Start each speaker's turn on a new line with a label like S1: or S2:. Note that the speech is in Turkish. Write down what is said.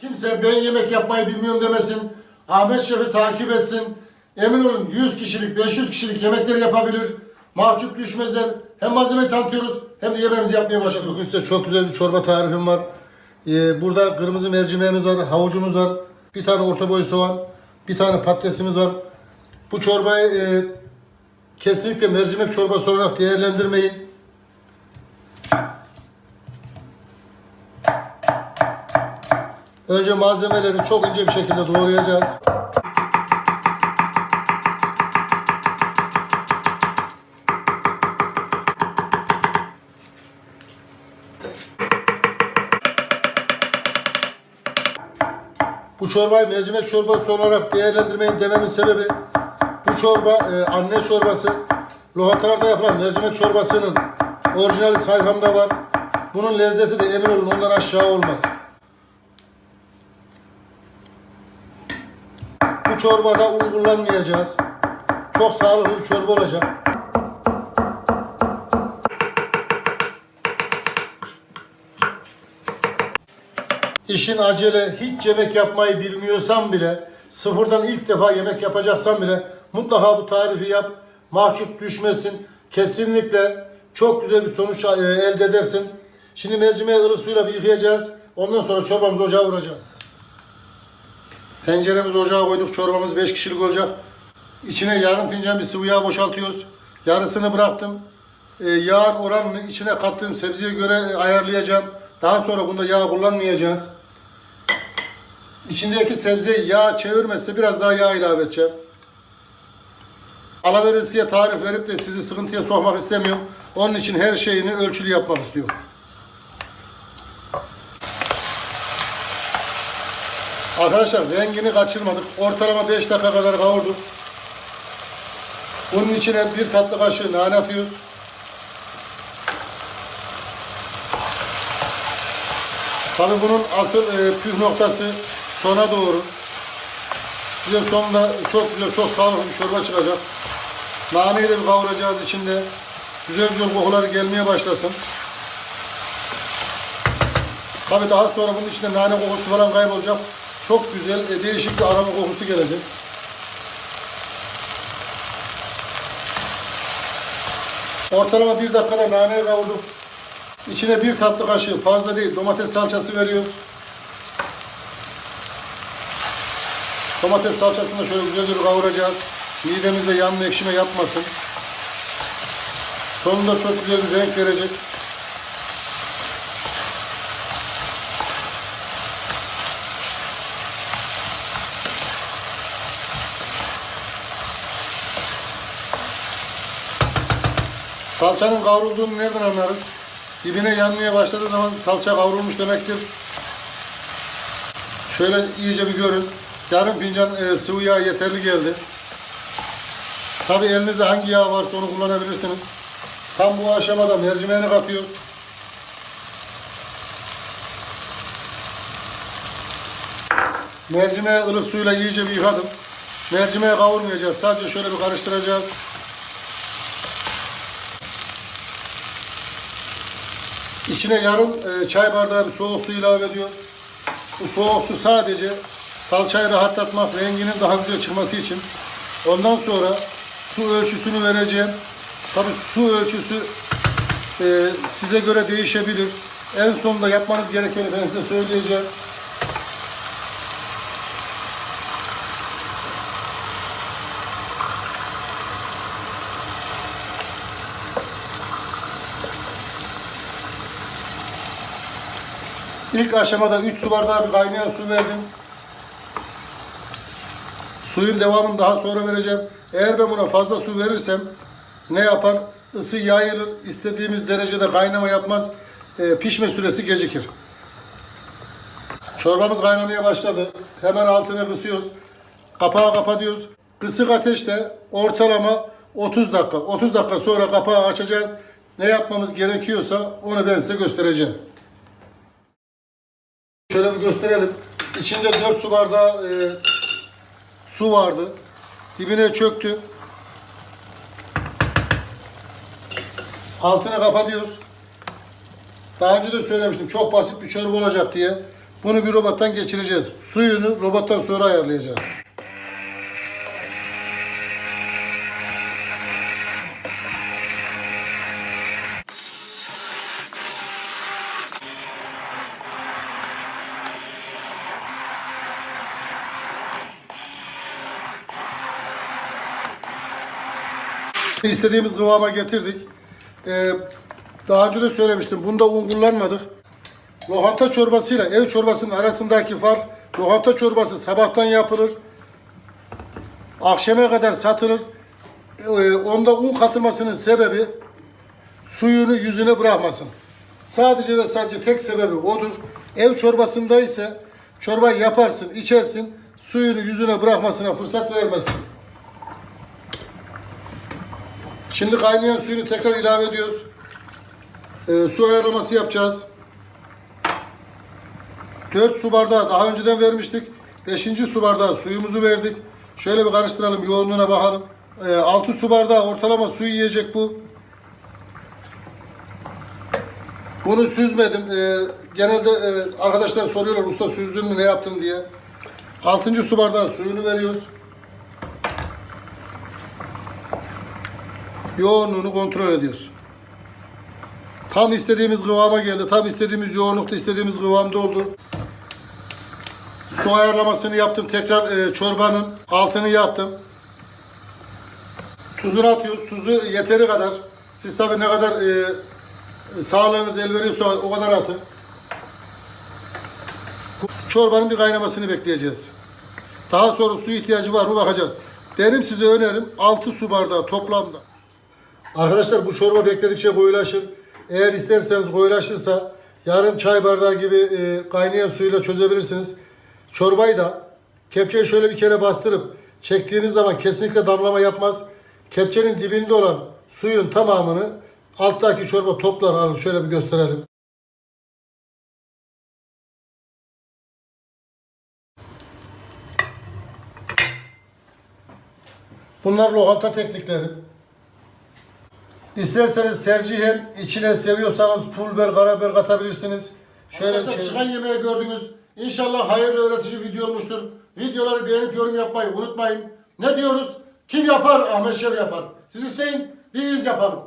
S1: Kimse ben yemek yapmayı bilmiyorum demesin. Ahmet Şef'i takip etsin. Emin olun 100 kişilik, 500 kişilik yemekleri yapabilir. Mahcup düşmezler. Hem malzeme tanıtıyoruz hem de yemeğimizi yapmaya başlıyoruz. Bugün size çok güzel bir çorba tarifim var. Ee, burada kırmızı mercimeğimiz var, havucumuz var. Bir tane orta boy soğan, bir tane patatesimiz var. Bu çorbayı e, kesinlikle mercimek çorbası olarak değerlendirmeyin. Önce malzemeleri çok ince bir şekilde doğrayacağız. Bu çorbayı mercimek çorbası olarak değerlendirmeyin dememin sebebi bu çorba e, anne çorbası. Lokantalarda yapılan mercimek çorbasının orijinali sayfamda var. Bunun lezzeti de emin olun ondan aşağı olmaz. Bu çorbada un kullanmayacağız. Çok sağlıklı bir çorba olacak. İşin acele, hiç yemek yapmayı bilmiyorsan bile, sıfırdan ilk defa yemek yapacaksan bile mutlaka bu tarifi yap. Mahcup düşmesin. Kesinlikle çok güzel bir sonuç e, elde edersin. Şimdi mercimeği ılık suyla bir yıkayacağız. Ondan sonra çorbamızı ocağa vuracağız. Tenceremizi ocağa koyduk. Çorbamız 5 kişilik olacak. İçine yarım fincan bir sıvı yağ boşaltıyoruz. Yarısını bıraktım. Ee, yağın oranını içine kattığım sebzeye göre ayarlayacağım. Daha sonra bunda yağ kullanmayacağız. İçindeki sebze yağ çevirmezse biraz daha yağ ilave edeceğim. Alaveresiye tarif verip de sizi sıkıntıya sokmak istemiyorum. Onun için her şeyini ölçülü yapmak istiyorum. Arkadaşlar rengini kaçırmadık. Ortalama 5 dakika kadar kavurduk. Bunun içine bir tatlı kaşığı nane atıyoruz. Tabi bunun asıl e, püf noktası sona doğru. Size sonunda çok güzel, çok sağlıklı bir çorba çıkacak. Naneyi de bir kavuracağız içinde. Güzel güzel kokuları gelmeye başlasın. Tabi daha sonra bunun içinde nane kokusu falan kaybolacak. Çok güzel, e, değişik bir aroma kokusu gelecek. Ortalama bir dakikada naneyi kavurduk. İçine bir tatlı kaşığı fazla değil domates salçası veriyoruz. Domates salçasını da şöyle güzel bir kavuracağız. Midemizde yanma ekşime yapmasın. Sonunda çok güzel bir renk verecek. Salçanın kavrulduğunu nereden anlarız? Dibine yanmaya başladığı zaman salça kavrulmuş demektir. Şöyle iyice bir görün. Yarım fincan e, sıvı yağ yeterli geldi. Tabi elinizde hangi yağ varsa onu kullanabilirsiniz. Tam bu aşamada mercimeğini katıyoruz. Mercimeği ılık suyla iyice bir yıkadım. Mercimeği kavurmayacağız. Sadece şöyle bir karıştıracağız. İçine yarım e, çay bardağı bir soğuk su ilave ediyor. Bu soğuk su sadece salçayı rahatlatmak, renginin daha güzel çıkması için. Ondan sonra su ölçüsünü vereceğim. Tabi su ölçüsü e, size göre değişebilir. En sonunda yapmanız gerekeni ben size söyleyeceğim. İlk aşamada 3 su bardağı kaynayan su verdim. Suyun devamını daha sonra vereceğim. Eğer ben buna fazla su verirsem ne yapar? Isı yayılır. istediğimiz derecede kaynama yapmaz. E, pişme süresi gecikir. Çorbamız kaynamaya başladı. Hemen altını kısıyoruz. Kapağı kapatıyoruz. Kısık ateşte ortalama 30 dakika. 30 dakika sonra kapağı açacağız. Ne yapmamız gerekiyorsa onu ben size göstereceğim. Şöyle bir gösterelim. İçinde 4 su bardağı e, su vardı. Dibine çöktü. Altını kapatıyoruz. Daha önce de söylemiştim çok basit bir çorba olacak diye. Bunu bir robottan geçireceğiz. Suyunu robottan sonra ayarlayacağız. İstediğimiz kıvama getirdik. Ee, daha önce de söylemiştim. Bunda un kullanmadık. Lohanta çorbasıyla ev çorbasının arasındaki fark lohanta çorbası sabahtan yapılır. Akşama kadar satılır. Ee, onda un katılmasının sebebi suyunu yüzüne bırakmasın. Sadece ve sadece tek sebebi odur. Ev çorbasında ise çorbayı yaparsın, içersin, suyunu yüzüne bırakmasına fırsat vermezsin. Şimdi kaynayan suyunu tekrar ilave ediyoruz. Ee, su ayarlaması yapacağız. 4 su bardağı daha önceden vermiştik. 5. su bardağı suyumuzu verdik. Şöyle bir karıştıralım, yoğunluğuna bakalım. 6 su bardağı ortalama su yiyecek bu. Bunu süzmedim. Ee, genelde e, arkadaşlar soruyorlar usta süzdün mü ne yaptın diye. 6. su bardağı suyunu veriyoruz. Yoğunluğunu kontrol ediyoruz. Tam istediğimiz kıvama geldi. Tam istediğimiz yoğunlukta istediğimiz kıvamda oldu. Su ayarlamasını yaptım. Tekrar e, çorbanın altını yaptım. Tuzunu atıyoruz. Tuzu yeteri kadar. Siz tabii ne kadar e, sağlığınız el veriyorsa o kadar atın. Çorbanın bir kaynamasını bekleyeceğiz. Daha sonra su ihtiyacı var mı bakacağız. Benim size önerim 6 su bardağı toplamda. Arkadaşlar bu çorba bekledikçe koyulaşır. Eğer isterseniz koyulaşırsa yarım çay bardağı gibi e, kaynayan suyla çözebilirsiniz. Çorbayı da kepçeye şöyle bir kere bastırıp çektiğiniz zaman kesinlikle damlama yapmaz. Kepçenin dibinde olan suyun tamamını alttaki çorba toplar alır. Şöyle bir gösterelim. Bunlar lokanta teknikleri. İsterseniz tercihen içine seviyorsanız pul biber, karabiber katabilirsiniz. Şöyle
S2: Arkadaşlar,
S1: çıkan yemeği gördünüz. İnşallah hayırlı öğretici video olmuştur. Videoları beğenip yorum yapmayı unutmayın. Ne diyoruz? Kim yapar? Ahmet Şev yapar. Siz isteyin, biz yapalım.